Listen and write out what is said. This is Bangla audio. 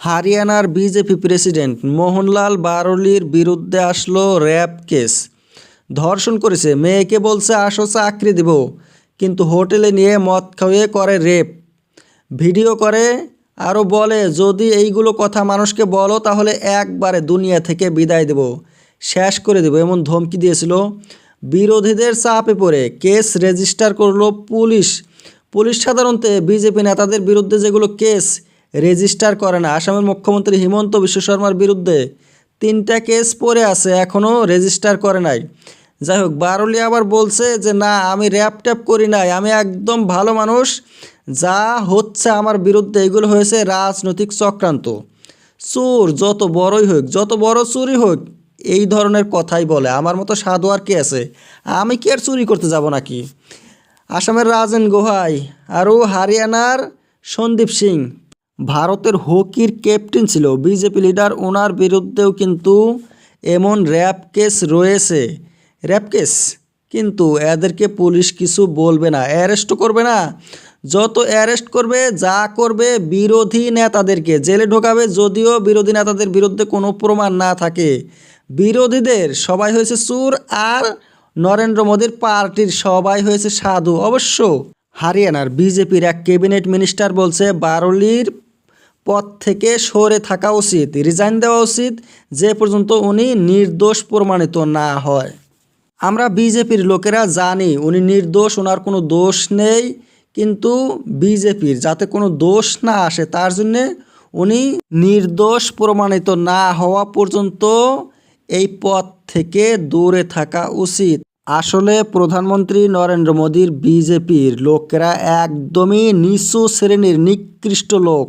হরিয়ানার বিজেপি প্রেসিডেন্ট মোহনলাল বারলির বিরুদ্ধে আসলো র্যাপ কেস। ধর্ষণ করেছে, মেয়েকে বলছে আসো চাকরি দেব, কিন্তু হোটেলে নিয়ে মদ খাওয়িয়ে করে রেপ। ভিডিও করে আরও বলে, যদি এইগুলো কথা মানুষকে বলো, তাহলে একবারে দুনিয়া থেকে বিদায় দেব, শেষ করে দেব, এমন ধমকি দিয়েছিল। বিরোধীদের চাপে পড়ে কেস রেজিস্টার করল পুলিশ। পুলিশ সাধারণত বিজেপি নেতাদের বিরুদ্ধে যেগুলো কেস রেজিস্টার করে না। আসামের মুখ্যমন্ত্রী হিমন্ত বিশ্ব শর্মার বিরুদ্ধে তিনটা কেস পড়ে আছে এখনও রেজিস্টার করে নাই। যাই হোক বারলি আবার বলছে যে, না, আমি র্যাপ ট্যাপ করি নাই, আমি একদম ভালো মানুষ। যা হচ্ছে আমার বিরুদ্ধে, এগুলো হয়েছে রাজনৈতিক চক্রান্ত। চোর যত বড়ই হোক, যত বড় চুরি হোক, এই ধরনের কথাই বলে। আমার মতো সাধু আর কে আছে? আমি কি আর চুরি করতে যাব নাকি? আসামের রাজেন গোহাই আরও হরিয়ানার সন্দীপ সিং ভারতের হকির ক্যাপ্টেন ছিল। বিজেপি লিডার ওনার বিরুদ্ধেও কিন্তু এমন র্যাপ কেস রয়েছে। Rape case? কিন্তু এদেরকে পুলিশ কিছু বলবে না, অ্যারেস্টও করবে না। যত অ্যারেস্ট করবে, যা করবে বিরোধী নেতাদেরকে। জেলে ঢোকাবে যদিও বিরোধী নেতাদের বিরুদ্ধে কোনো প্রমাণ না থাকে। বিরোধীদের সবাই হয়েছে চুর আর নরেন্দ্র মোদীর পার্টির সবাই হয়েছে সাধু। অবশ্য হরিয়ানার বিজেপির এক ক্যাবিনেট মিনিস্টার বলছে, বারলির পদ থেকে সরে থাকা উচিত, রিজাইন দেওয়া উচিত, যে পর্যন্ত উনি নির্দোষ প্রমাণিত না হয়। আমরা বিজেপির লোকেরা জানি উনি নির্দোষ ওনার কোনো দোষ নেই, কিন্তু বিজেপির যাতে কোনো দোষ না আসে, তার জন্যে উনি নির্দোষ প্রমাণিত না হওয়া পর্যন্ত এই পথ থেকে দূরে থাকা উচিত। আসলে প্রধানমন্ত্রী নরেন্দ্র মোদীর বিজেপির লোকেরা একদমই নিচু শ্রেণির নিকৃষ্ট লোক।